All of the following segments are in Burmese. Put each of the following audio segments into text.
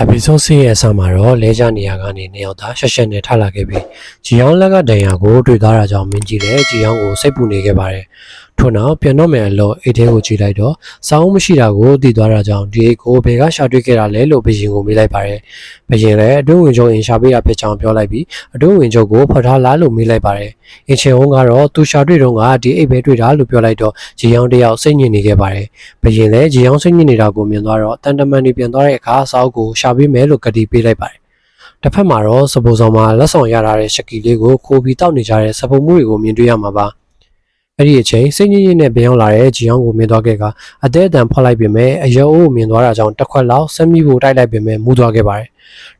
episode 6ရဲ့အစမှာတော့လဲကြနေရာကနေနှစ်ယောက်သားရှက်ရှက်နဲ့ထလာခဲ့ပြီးဂျီယောင်းလက်ကဒဏ်ရာကိုတွေ့သွားတာကြောင့်မင်းကြီးလည်းဂျီယောင်းကိုစိတ်ပူနေခဲ့ပါတယ်။ ထို့နောက်ပြန်တော့မယ်အလို့အိတ်ထဲကိုကြည့်လိုက်တော့စောင်းမရှိတာကိုသိသွားတာကြောင့်ဒီအိတ်ကိုဘယ်ကရှာတွေ့ခဲ့တာလဲလို့ဘရင်ကိုမေးလိုက်ပါတယ်။ဘရင်လည်းအတွင်းဝင်ချုပ်အင်ရှာပေးတာဖြစ်ကြောင်းပြောလိုက်ပြီးအတွင်းဝင်ချုပ်ကိုဖော်ထားလားလို့မေးလိုက်ပါတယ်။အင်ချေဝုန်းကတော့သူရှာတွေ့တော့ကဒီအိတ်ပဲတွေ့တာလို့ပြောလိုက်တော့ဂျီယောင်းတယောက်စိတ်ညစ်နေခဲ့ပါတယ်။ဘရင်လည်းဂျီယောင်းစိတ်ညစ်နေတာကိုမြင်သွားတော့တန်တမန်နေပြန်သွားတဲ့အခါစောက်ကိုရှာပေးမယ်လို့ကတိပေးလိုက်ပါတယ်။တစ်ဖက်မှာတော့စပိုဆောင်မှာလက်ဆောင်ရထားတဲ့ရှက်ကီလေးကိုခိုးပြီးတောက်နေကြတဲ့စပုံမှုတွေကိုမြင်တွေ့ရမှာပါ။ အဲ့ဒီအချိန်စိတ်ညစ်ညစ်နဲ့ပြန်ရောက်လာတဲ့ဂျီယောင်းကိုမြင်သွားခဲ့ကအသေးအတန်ဖောက်လိုက်ပြင်မဲ့အယိုးကိုမြင်သွားတာကြောင့်တစ်ခွက်လောက်ဆက်မိဖို့တိုက်လိုက်ပြင်မဲ့မူးသွားခဲ့ပါတယ်။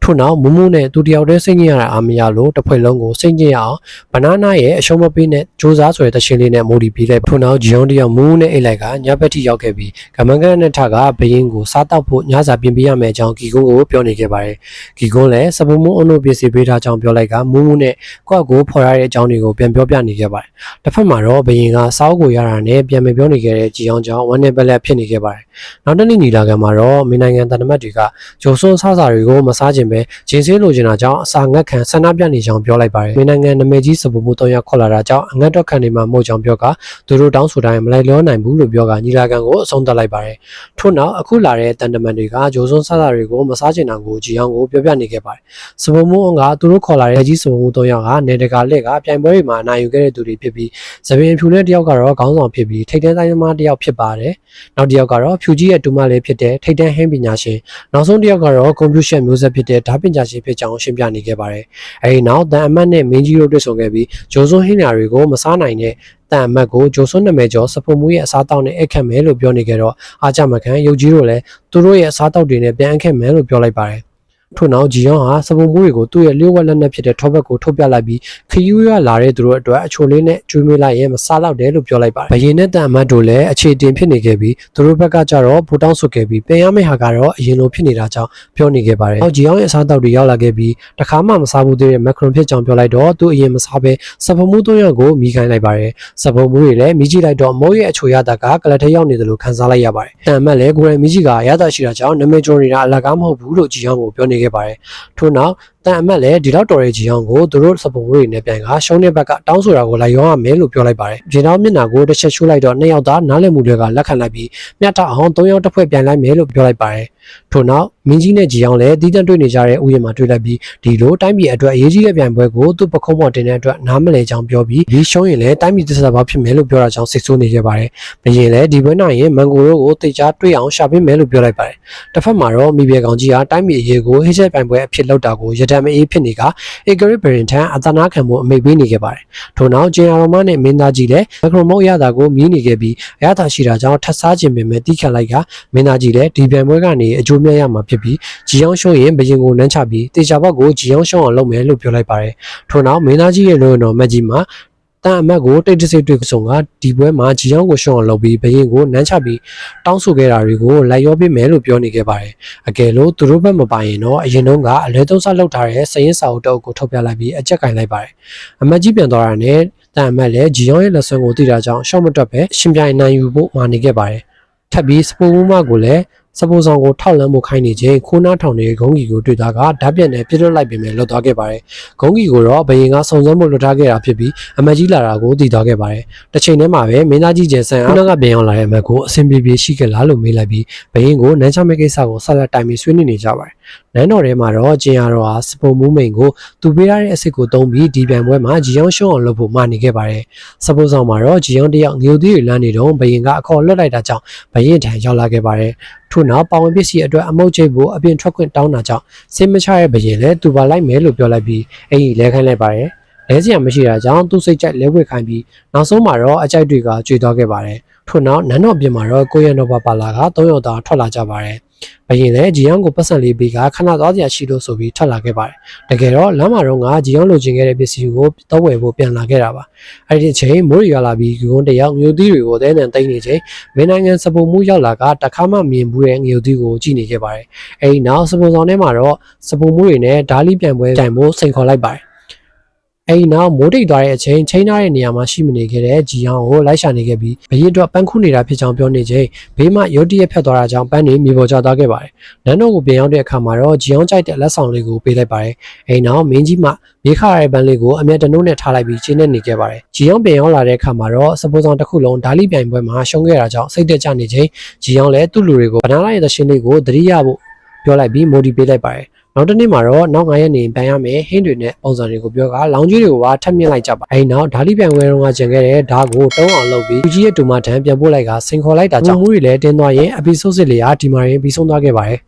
ထို့နောက်မူးမူးနဲ့သူတယောက်တည်းစိတ်ညစ်ရတာအာမရလို့တစ်ဖွဲ့လုံးကိုစိတ်ညစ်ရအောင်ဘနာနာရဲ့အရှုံးမပေးနဲ့စူးစားဆိုတဲ့တခြင်းလေးနဲ့မိုဒီပြီးလိုက်ထို့နောက်ဂျီယောင်းတယောက်မူးမူးနဲ့အိတ်လိုက်ကညဘက်ထိရောက်ခဲ့ပြီးကမန်ကန်နဲ့ထကဘရင်ကိုစားတောက်ဖို့ညစာပြင်ပေးရမယ့်အကြောင်းဂီကုန်းကိုပြောနေခဲ့ပါတယ်။ဂီကုန်းလည်းစပူမုံအုံတို့ပြင်ဆင်ပေးထားကြောင်းပြောလိုက်ကမူးမူးနဲ့ကွက်ကိုဖော်ရတဲ့အကြောင်းတွေကိုပြန်ပြောပြနေခဲ့ပါတယ်။တစ်ဖက်မှာတော့ဘရင်ကစောက်ကိုရတာနဲ့ပြန်မပြောနေခဲ့တဲ့ဂျီယောင်းကြောင့်ဝမ်းနဲ့ပက်လက်ဖြစ်နေခဲ့ပါတယ်။နောက်တစ်နေ့ညီလာခံမှာတော့မင်းနိုင်ငံတန်တမတ်တွေကဂျိုဆွန်ဆဆာတွေကိုမစားခြင်းပဲဂျင်းစင်းလိုချင်တာကြောင့်အစာငတ်ခံဆန္ဒပြနေကြောင်းပြောလိုက်ပါတယ်။မင်းနိုင်ငံနမဲကြီးစပူမှု၃ရက်ခေါ်လာတာကြောင့်အငတ်တော့ခံနေမှာမဟုတ်ကြောင်းပြောကသူတို့တောင်းဆိုတိုင်းမလိုက်လောနိုင်ဘူးလို့ပြောကညီလာခံကိုအဆုံးသတ်လိုက်ပါတယ်။ထို့နောက်အခုလာတဲ့တန်တမန်တွေကဂျိုဆွန်ဆဆာတွေကိုမစားချင်တာကိုဂျီယောင်းကိုပြောပြနေခဲ့ပါတယ်။စပူမှုကသူတို့ခေါ်လာတဲ့ကြီးစပူမှု၃ရက်ကနေတကာလက်ကပြိုင်ပွဲတွေမှာအနိုင်ယူခဲ့တဲ့သူတွေဖြစ်ပြီးသပင်ဖြူနဲ့တယောက်ကတော့ခေါင်းဆောင်ဖြစ်ပြီးထိတ်တန်းတိုင်းသမားတယောက်ဖြစ်ပါတယ်။နောက်တစ်ယောက်ကတော့ဖြူကြီးရဲ့တူမလေးဖြစ်တဲ့ထိတ်တန်းဟင်းပညာရှင်နောက်ဆုံးတစ်ယောက်ကတော့ကွန်ပျူတာမျိုးဆက်ဖြစ်တဲ့ဓာတ်ပညာရှင်ဖြစ်ကြောင်းရှင်းပြနေခဲ့ပါတယ်။အဲဒီနောက်တန်အမတ်နဲ့မင်းကြီးတို့တွေ့ဆုံခဲ့ပြီးဂျိုဆွန်ဟင်းညာတွေကိုမစားနိုင်တဲ့တန်အမတ်ကိုဂျိုဆွန်နာမည်ကျော်စပုံမှုရဲ့အစားတောက်နဲ့အခက်မယ်လို့ပြောနေကြတော့အားကြမခံရုပ်ကြီးတို့လည်းသူတို့ရဲ့အစားတောက်တွေနဲ့ပြန်အခက်မယ်လို့ပြောလိုက်ပါတယ်။ ထို့နောက်ဂျီယောင်ဟာစပုံမှုတွေကိုသူ့ရဲ့လျှို့ဝှက်လက်နက်ဖြစ်တဲ့ထောဘက်ကိုထုတ်ပြလိုက်ပြီးခယူးရလာတဲ့သူတို့အတွက်အချိုလေးနဲ့ကျွေးမေးလိုက်ရင်မစားတော့တယ်လို့ပြောလိုက်ပါတယ်။ဘယင်းနဲ့တန်အမတ်တို့လည်းအခြေတင်ဖြစ်နေခဲ့ပြီးသူတို့ဘက်ကကြတော့ဘူတောင်းဆွခဲ့ပြီးပင်ရမယ့်ဟာကတော့အရင်လိုဖြစ်နေတာကြောင့်ပြောနေခဲ့ပါတယ်။နောက်ဂျီယောင်ရဲ့အစားတောက်တွေရောက်လာခဲ့ပြီးတခါမှမစားဘူးသေးတဲ့မက်ခရွန်ဖြစ်ကြောင်းပြောလိုက်တော့သူအရင်မစားဘဲစပုံမှုသုံးယောက်ကိုမိခိုင်းလိုက်ပါတယ်။စပုံမှုတွေလည်းမိကြည့်လိုက်တော့မိုးရဲ့အချိုရတာကကလတ်ထဲရောက်နေတယ်လို့ခန်းစားလိုက်ရပါတယ်။တန်အမတ်လည်းကိုယ်တိုင်မိကြည့်ကအရသာရှိတာကြောင့်နမေကျော်နေတာအလကားမဟုတ်ဘူးလို့ဂျီယောင်ကိုပြောနေခဲ့ပါတယ်။ထို့နောက် တန်အမတ်လည်းဒီလောက်တော်ရဲ့ဂျီအောင်ကိုသူတို့စပုံတွေနဲ့ပြန်ကရှုံးတဲ့ဘက်ကတောင်းဆိုတာကိုလိုက်ရောရမယ်လို့ပြောလိုက်ပါတယ်။ဂျင်းတော်မျက်နှာကိုတစ်ချက်ချိုးလိုက်တော့နှစ်ယောက်သားနားလည်မှုတွေကလက်ခံလိုက်ပြီးမြတ်တအောင်သုံးယောက်တစ်ဖွဲ့ပြန်လိုက်မယ်လို့ပြောလိုက်ပါတယ်။ထို့နောက်မင်းကြီးနဲ့ဂျီအောင်လည်းတီးတန့်တွေ့နေကြတဲ့ဥယျာဉ်မှာတွေ့လိုက်ပြီးဒီလိုတိုင်းပြည်အတွက်အရေးကြီးတဲ့ပြိုင်ပွဲကိုသူ့ပခုံးပေါ်တင်တဲ့အတွက်နားမလည်ကြောင်းပြောပြီးဒီရှုံးရင်လည်းတိုင်းပြည်သစ္စာပေါက်ဖြစ်မယ်လို့ပြောတာကြောင့်စိတ်ဆိုးနေခဲ့ပါတယ်။ဘရင်လည်းဒီပွဲနိုင်ရင်မန်ကိုတို့ကိုတိတ်ကြားတွေ့အောင်ရှာပေးမယ်လို့ပြောလိုက်ပါတယ်။တစ်ဖက်မှာတော့မိဘကောင်ကြီးကတိုင်းပြည်အရေးကိုဟိချက်ပြိုင်ပွဲအဖြစ်လောက်တာကိုရတံမအေးဖြစ်နေကအေဂရစ်ဘရင်ထံအသနာခံမှုအမိတ်ပေးနေခဲ့ပါတယ်။ထို့နောက်ဂျင်အာရိုမနဲ့မင်းသားကြီးလည်းမက်ခရိုမုတ်ရတာကိုမြည်နေခဲ့ပြီးအရသာရှိတာကြောင့်ထပ်စားခြင်းပင်မဲ့တီးခတ်လိုက်ကမင်းသားကြီးလည်းဒီပြိုင်ပွဲကနေအကျိုးမြတ်ရမှာဖြစ်ပြီးဂျီယောင်းရှုံးရင်ဘရင်ကိုနမ်းချပြီးတေချာဘက်ကိုဂျီယောင်းရှုံးအောင်လုပ်မယ်လို့ပြောလိုက်ပါတယ်။ထို့နောက်မင်းသားကြီးရဲ့လူဝင်တော်မက်ကြီးမှာ တန်အမတ်ကိုတိတ်တဆိတ်တွေ့ဆုံကဒီပွဲမှာဂျီယောင်းကိုရှုံးအောင်လုပ်ပြီးဘရင်ကိုနမ်းချပြီးတောင်းဆိုခဲ့တာတွေကိုလိုက်ရောပေးမယ်လို့ပြောနေခဲ့ပါတယ်။အကယ်လို့သူတို့ဘက်မပိုင်ရင်တော့အရင်တုန်းကအလဲသုံးစားလောက်ထားတဲ့စရင်စာအုပ်တုပ်ကိုထုတ်ပြလိုက်ပြီးအကြက်ကင်လိုက်ပါတယ်။အမတ်ကြီးပြန်သွားတာနဲ့တန်အမတ်လည်းဂျီယောင်းရဲ့လက်ဆွဲကိုသိတာကြောင့်ရှော့မတွက်ပဲရှင်ပြိုင်နိုင်ယူဖို့မာနေခဲ့ပါတယ်။ထပ်ပြီးစပိုမမကိုလည်း စပိုဆောင်ကိုထောက်လန်းမှုခိုင်းနေခြင်းခိုးနားထောင်နေတဲ့ဂုံးကြီးကိုတွေ့တာကဓာတ်ပြက်နဲ့ပြစ်လွတ်လိုက်ပေမဲ့လွတ်သွားခဲ့ပါတယ်။ဂုံးကြီးကိုတော့ဘယင်ကစုံစမ်းမှုလွတ်ထားခဲ့တာဖြစ်ပြီးအမတ်ကြီးလာတာကိုတည်သွားခဲ့ပါတယ်။တစ်ချိန်တည်းမှာပဲမင်းသားကြီးကျန်ဆန်အောင်ကပြန်ရောက်လာတဲ့အမတ်ကိုအဆင်ပြေပြေရှိခဲ့လားလို့မေးလိုက်ပြီးဘယင်ကိုနန်းချမဲ့ကိစ္စကိုဆက်လက်တိုင်ပြီးဆွေးနွေးနေကြပါတယ်။နန်းတော်ထဲမှာတော့ကျင်ရတော်ဟာစပုံမူးမိန်ကိုသူပေးရတဲ့အစ်စ်ကိုတုံးပြီးဒီပြိုင်ပွဲမှာဂျီယောင်းရှုံးအောင်လုပ်ဖို့မာနေခဲ့ပါတယ်။စပိုဆောင်မှာတော့ဂျီယောင်းတယောက်ငြိုသေးတွေလမ်းနေတော့ဘယင်ကအခေါ်လွတ်လိုက်တာကြောင့်ဘယင်ထံရောက်လာခဲ့ပါတယ်။ထို့နောက်ပါဝင်ပစ္စည်းအတွက်အမုတ်ချိတ်ကိုအပြင်ထွက်ခွင့်တောင်းတာကြောင့်စင်မချရဲ့ဘရင်လည်းသူပါလိုက်မယ်လို့ပြောလိုက်ပြီးအဲ့ဒီလဲခိုင်းလိုက်ပါတယ်လဲစရာမရှိတာကြောင့်သူ့စိတ်ကြိုက်လဲဝှက်ခိုင်းပြီးနောက်ဆုံးမှာတော့အကြိုက်တွေကကြွေသွားခဲ့ပါတယ်ထို့နောက်နန်းတော်ပြင်မှာတော့ကိုရန်တော်ပါပါလာက၃ယောက်သားထွက်လာကြပါတယ် ဘရင်လည်းဂျီယောင်းကိုပတ်စံလေးပေးကခဏသွားစရာရှိလို့ဆိုပြီးထွက်လာခဲ့ပါတယ်။တကယ်တော့လမ်းမှာတော့ငါဂျီယောင်းလိုချင်ခဲ့တဲ့ပစ္စည်းကိုတော့ဝယ်ဖို့ပြန်လာခဲ့တာပါ။အဲဒီအချိန်မိုးရီရလာပြီးဂုံတယောက်မျိုးသီးတွေကိုတဲနံသိမ့်နေချိန်မင်းနိုင်ငံစပုံမှုရောက်လာကတခါမှမြင်ဘူးတဲ့မျိုးသီးကိုကြည့်နေခဲ့ပါတယ်။အဲဒီနောက်စပုံဆောင်ထဲမှာတော့စပုံမှုတွေနဲ့ဓာလီပြန်ပွဲတိုင်ဖို့စိန်ခေါ်လိုက်ပါတယ်။ အအဲဒီနောက်မိုးတိတ်သွားတဲ့အချိန်ချိန်ထားတဲ့နေရာမှာရှိမနေခဲ့တဲ့ဂျီယောင်ကိုလိုက်ရှာနေခဲ့ပြီးဘရင်အတွက်ပန်းခုနေတာဖြစ်ကြောင်းပြောနေချိန်ဘေးမှရုတ်တရက်ဖက်သွားတာကြောင့်ပန်းတွေမြေပေါ်ကျသွားခဲ့ပါတယ်။နန်းတော်ကိုပြန်ရောက်တဲ့အခါမှာတော့ဂျီယောင်ကြိုက်တဲ့လက်ဆောင်လေးကိုပေးလိုက်ပါတယ်။အဲဒီနောက်မင်းကြီးမှမြေခရတဲ့ပန်းလေးကိုအမျက်တနှုတ်နဲ့ထားလိုက်ပြီးကျင်းနေနေခဲ့ပါတယ်။ဂျီယောင်ပြန်ရောက်လာတဲ့အခါမှာတော့စပိုးဆောင်တစ်ခုလုံးဓာလီပြိုင်ပွဲမှာရှုံးခဲ့တာကြောင့်စိတ်တက်ကြနေချိန်ဂျီယောင်လည်းသူ့လူတွေကိုဗနာလာရဲ့သရှင်လေးကိုသတိရဖို့ပြောလိုက်ပြီးမိုဒီပေးလိုက်ပါတယ်။ နောက်တစ်နေ့မှာတော့နောက်9ရက်နေပြန်ရမယ်ဟင်းတွေနဲ့ပုံစံတွေကိုပြောကလောင်ကြီးတွေကိုပါထပ်မြင့်လိုက်ကြပါအဲဒီနောက်ဓာလီပြိုင်ဝဲတုန်းကကျင်ခဲ့တဲ့ဓာတ်ကိုတုံးအောင်လုပ်ပြီးလူကြီးရဲ့တူမထန်ပြန်ပို့လိုက်ကစင်ခေါ်လိုက်တာကြောင့်မှုတွေလည်းတင်းသွားရင်အပီဆိုးစစ်လေးကဒီမာရင်ပြီးဆုံးသွားခဲ့ပါတယ်